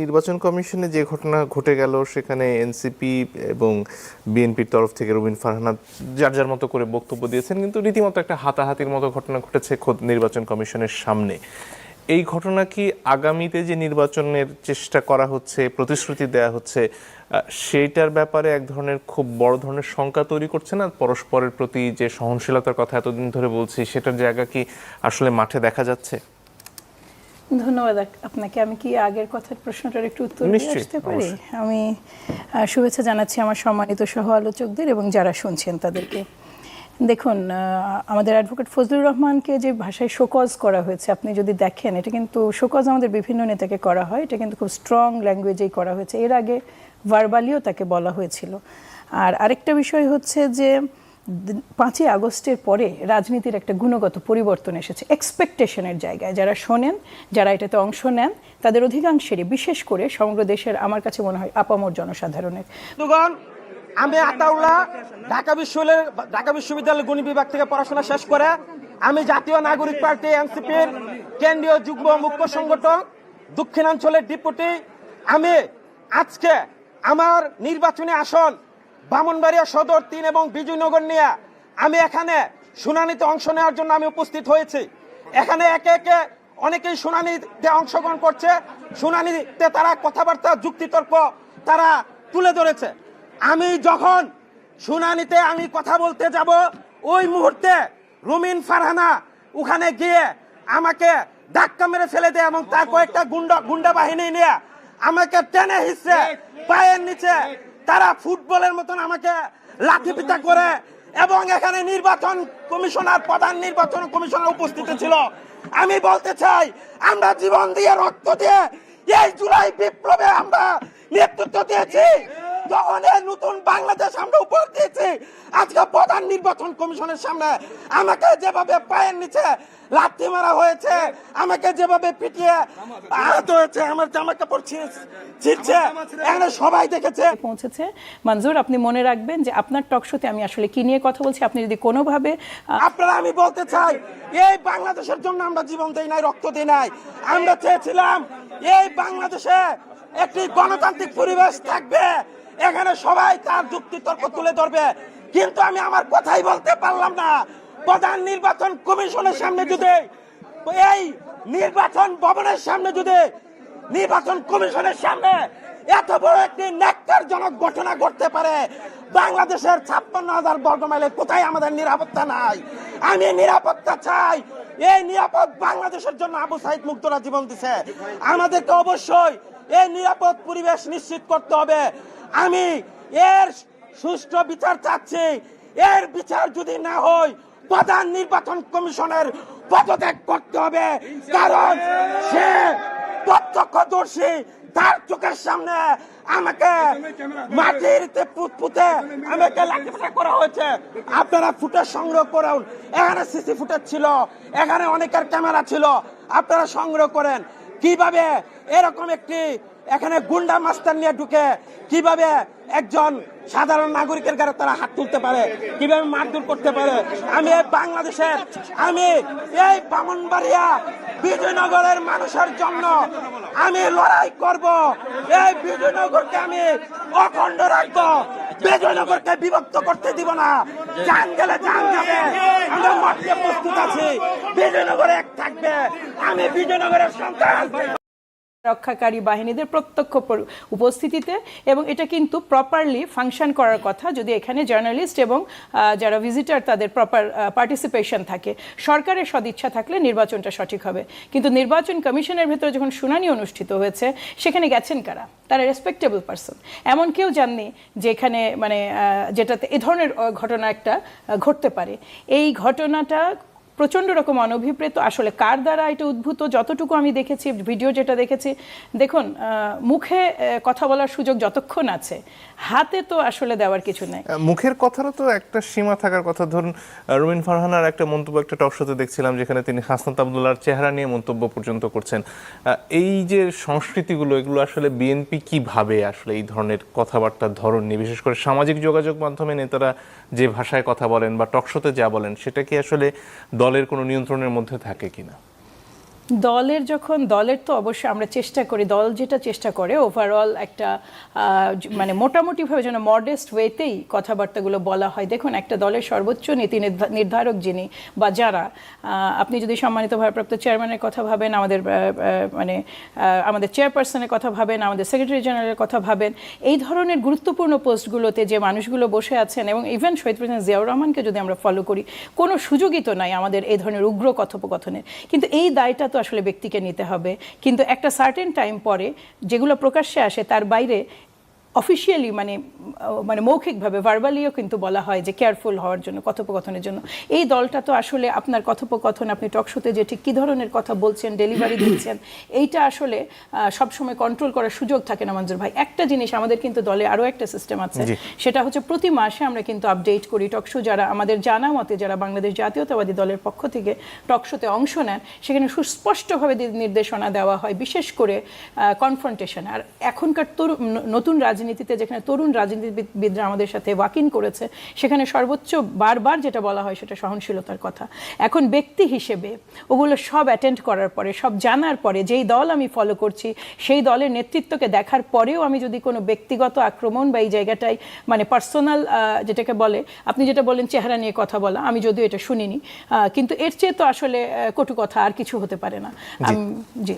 নির্বাচন কমিশনে যে ঘটনা ঘটে গেল, সেখানে এনসিপি এবং বিএনপির তরফ থেকে রবিন ফারহানা যার যার মতো করে বক্তব্য দিয়েছেন, কিন্তু রীতিমতো একটা হাতাহাতির মতো ঘটনা ঘটেছে খোদ নির্বাচন কমিশনের সামনে। এই ঘটনা কি আগামীতে যে নির্বাচনের চেষ্টা করা হচ্ছে, প্রতিশ্রুতি দেয়া হচ্ছে সেইটার ব্যাপারে এক ধরনের খুব বড় ধরনের শঙ্কা তৈরি করছে না? পরস্পরের প্রতি যে সহনশীলতার কথা এতদিন ধরে বলছি, সেটার জায়গা কি আসলে মাঠে দেখা যাচ্ছে? ধন্যবাদ আপনাকে। আমি কি আগের কথার প্রশ্নটার একটু উত্তর আসতে পারি? আমি শুভেচ্ছা জানাচ্ছি আমার সম্মানিত সহ আলোচকদের এবং যারা শুনছেন তাদেরকে। দেখুন আমাদের অ্যাডভোকেট ফজলুর রহমানকে যে ভাষায় শোকজ করা হয়েছে আপনি যদি দেখেন এটা কিন্তু শোকজ আমাদের বিভিন্ন নেতাকে করা হয়। এটা কিন্তু খুব স্ট্রং ল্যাঙ্গুয়েজেই করা হয়েছে। এর আগে ভার্বালিও তাকে বলা হয়েছিল। আর আরেকটা বিষয় হচ্ছে যে পাঁচই আগস্টের পরে রাজনীতির একটা গুণগত পরিবর্তন এসেছে এক্সপেকটেশনের জায়গায়। যারা শোনেন, যারা এটাতে অংশ নেন, তাদের অধিকাংশেরই, বিশেষ করে সমগ্র দেশের আমার কাছে মনে হয় আপামর জনসাধারণের। আমি আতাউল্লাহ, ঢাকা বিশ্ববিদ্যালয়ের, ঢাকা বিশ্ববিদ্যালয় গণিত বিভাগ থেকে পড়াশোনা শেষ করে আমি জাতীয় নাগরিক পার্টি এনসিপির কেন্দ্রীয় যুগ্ম মুখ্য সংগঠক, দক্ষিণাঞ্চলের ডিপুটি। আমি আজকে আমার নির্বাচনী আসন বামনবাড়িয়া সদর তিন এবং বিজয়নগর নিয়ে আমি এখানে শুনানিতে অংশ নেওয়ার জন্য আমি উপস্থিত হয়েছি। এখানে একে একে অনেকেই শুনানিতে অংশগ্রহণ করছে। শুনানিতে তারা কথাবার্তা যুক্তিতর্ক তারা তুলে ধরেছে। আমি যখন শুনানিতে আমি কথা বলতে যাব ওই মুহূর্তে রুমিন ফারহানা ওখানে গিয়ে আমাকে ধাক্কা মেরে ফেলে দেয় এবং তার কয়েকটা গুন্ডা গুন্ডা বাহিনী নিয়ে আমাকে টেনে হিসছে পায়ের নিচে তারা ফুটবলের মতন আমাকে লাঠি পিতা করে এবং এখানে নির্বাচন কমিশনার, প্রধান নির্বাচন কমিশনার উপস্থিত ছিল। আমি বলতে চাই, আমরা জীবন দিয়ে রক্ত দিয়ে এই জুলাই বিপ্লবে আমরা নেতৃত্ব দিয়েছি। তখন নতুন বাংলাদেশ আমরা উপর দিয়েছি। আজকে প্রধান নির্বাচন কমিশনের সামনে আমাকে যেভাবে পায়ের নিচে লাথি মারা হয়েছে আমাকে যেভাবে পিটিয়ে আহত হয়েছে আমার জামা কাপড় ছিঁড়ে- ছিঁড়ছে এখানে সবাই দেখেছে। পৌঁছেছে। মঞ্জুর আপনি মনে রাখবেন যে আপনার টকশোতে আমি আসলে কি নিয়ে কথা বলছি? আপনি যদি কোনোভাবে আপনারা আমি বলতে চাই এই বাংলাদেশের জন্য আমরা জীবন দেই নাই রক্ত দিই নাই। আমরা চেয়েছিলাম এই বাংলাদেশে একটি গণতান্ত্রিক পরিবেশ থাকবে। এখানে সবাই তার যুক্তি তর্ক তুলে ধরবে। কিন্তু আমি আমার কথাই বলতে পারলাম না। প্রধান নির্বাচন কমিশনের সামনে যদি, এই নির্বাচন ভবনের সামনে যদি, নির্বাচন কমিশনের সামনে এত বড় একটি ন্যাক্কারজনক ঘটনা ঘটতে পারে, বাংলাদেশের ছাপ্পান্ন হাজার বর্গ মাইলে কোথায় আমাদের নিরাপত্তা নাই? আমি নিরাপত্তা চাই। এই নিরাপদ বাংলাদেশের জন্য আবু সাইদ মুক্তরা জীবন দিছে। আমাদেরকে অবশ্যই এই নিরাপদ পরিবেশ নিশ্চিত করতে হবে। আমি এর সুষ্ঠু বিচার চাচ্ছি। এর বিচার যদি না হয়, প্রধান নির্বাচন কমিশনের পদত্যাগ করতে হবে। কারণ সে প্রত্যক্ষদর্শী, তার চোখের সামনে আমাকে মাটিতে পুত পুঁতে আমাকে লাঠিপেটা করা হয়েছে। আপনারা ফুটেজ সংগ্রহ করুন। এখানে সিসি ফুটেজ ছিল, এখানে অনেকের ক্যামেরা ছিল। আপনারা সংগ্রহ করেন। কীভাবে এরকম একটি এখানে গুন্ডা মাস্টার নিয়ে ঢুকে কীভাবে একজন সাধারণ নাগরিকের গায়ে তারা হাত তুলতে পারে, কীভাবে মারধর করতে পারে? আমি এই বাংলাদেশের, আমি এই বামনবাড়িয়া বিজয়নগরের মানুষের জন্য আমি লড়াই করব। এই বিজয়নগরকে আমি অখণ্ড রাখব। বিজয়নগরকে বিভক্ত করতে দিব না। জান গেলে জান যাবে আমরা মাঠে প্রস্তুত আছি বিজয়নগরে এক থাকবে। আমি বিজয়নগরের সন্তান। রক্ষাকারী বাহিনীদের প্রত্যক্ষ উপস্থিতিতে এবং এটা কিন্তু প্রপারলি ফাংশন করার কথা যদি এখানে জার্নালিস্ট এবং যারা ভিজিটার তাদের প্রপার পার্টিসিপেশন থাকে। সরকারের সদিচ্ছা থাকলে নির্বাচনটা সঠিক হবে। কিন্তু নির্বাচন কমিশনের ভেতরে যখন শুনানি অনুষ্ঠিত হয়েছে, সেখানে গেছেন কারা? তারা রেসপেক্টেবল পারসন এমন কেউ জাননি যে এখানে মানে যেটাতে এ ধরনের ঘটনা একটা ঘটতে পারে। এই ঘটনাটা প্রচণ্ড রকম অনভিপ্রেত। আসলে কার দ্বারা এটা উদ্ভূত? যতটুকু আমি দেখেছি, ভিডিও যেটা দেখেছি, দেখুন মুখে কথা বলার সুযোগ যতক্ষণ আছে, হাতে তো আসলে দেওয়ার কিছু নেই। মুখের কথারও তো একটা সীমা থাকার কথা। ধরুন রুমিন ফারহানার একটা মন্তব্য একটা টক শোতে দেখছিলাম, যেখানে তিনি হাসনাত আবদুল্লাহর চেহারা নিয়ে মন্তব্য পর্যন্ত করছেন। এই যে সংস্কৃতিগুলো, এগুলো আসলে বিএনপি কি ভাবে আসলে এই ধরনের কথাবার্তার ধরন নিয়ে, বিশেষ করে সামাজিক যোগাযোগ মাধ্যমে নেতারা যে ভাষায় কথা বলেন বা টকশোতে যা বলেন, সেটা কি আসলে দলের কোনো নিয়ন্ত্রণের মধ্যে থাকে কিনা? দলের যখন, দলের তো অবশ্যই আমরা চেষ্টা করি, দল যেটা চেষ্টা করে ওভারঅল একটা মানে মোটামুটিভাবে যেন মডেস্ট ওয়েতেই কথাবার্তাগুলো বলা হয়। দেখুন, একটা দলের সর্বোচ্চ নীতি নির্ধা- নির্ধারক যিনি বা যারা আপনি যদি সম্মানিত ভারপ্রাপ্ত চেয়ারম্যানের কথা ভাবেন, আমাদের মানে আমাদের চেয়ারপারসনের কথা ভাবেন, আমাদের সেক্রেটারি জেনারেলের কথা ভাবেন, এই ধরনের গুরুত্বপূর্ণ পোস্টগুলোতে যে মানুষগুলো বসে আছেন এবং ইভেন শহীদ প্রেসিডেন্ট জিয়াউর রহমানকে যদি আমরা ফলো করি, কোনো সুযোগই তো নাই আমাদের এই ধরনের উগ্র কথোপকথনের। কিন্তু এই দায়টা তো আসলে ব্যক্তিকে নিতে হবে। কিন্তু একটা সার্টেন টাইম পরে যেগুলো প্রকাশ্যে আসে তার বাইরে অফিসিয়ালি মানে মানে মৌখিকভাবে ভার্বালিও কিন্তু বলা হয় যে কেয়ারফুল হওয়ার জন্য কথোপকথনের জন্য। এই দলটা তো আসলে আপনার কথোপকথন আপনি টকশোতে যে ঠিক কী ধরনের কথা বলছেন ডেলিভারি দিচ্ছেন এইটা আসলে সবসময় কন্ট্রোল করার সুযোগ থাকে না মঞ্জুর ভাই। একটা জিনিস আমাদের কিন্তু দলে আরও একটা সিস্টেম আছে সেটা হচ্ছে প্রতি মাসে আমরা কিন্তু আপডেট করি টকশো যারা আমাদের জানা মতে যারা বাংলাদেশ জাতীয়তাবাদী দলের পক্ষ থেকে টকশোতে অংশ নেন সেখানে সুস্পষ্টভাবে নির্দেশনা দেওয়া হয় বিশেষ করে কনফ্রন্টেশন আর এখনকার তরুণ নতুন নতুন রাজনীতিতে যেখানে তরুণ রাজনীতিবিদরা আমাদের সাথে ওয়াকিং করেছে সেখানে সর্বোচ্চ বারবার যেটা বলা হয় সেটা সহনশীলতার কথা। এখন ব্যক্তি হিসেবে ওগুলো সব অ্যাটেন্ড করার পরে সব জানার পরে যেই দল আমি ফলো করছি সেই দলের নেতৃত্বকে দেখার পরেও আমি যদি কোনো ব্যক্তিগত আক্রমণ বা এই জায়গাটায় মানে পার্সোনাল যেটাকে বলে আপনি যেটা বলেন চেহারা নিয়ে কথা বলা আমি যদিও এটা শুনিনি কিন্তু এর চেয়ে তো আসলে কটু কথা আর কিছু হতে পারে না। জি।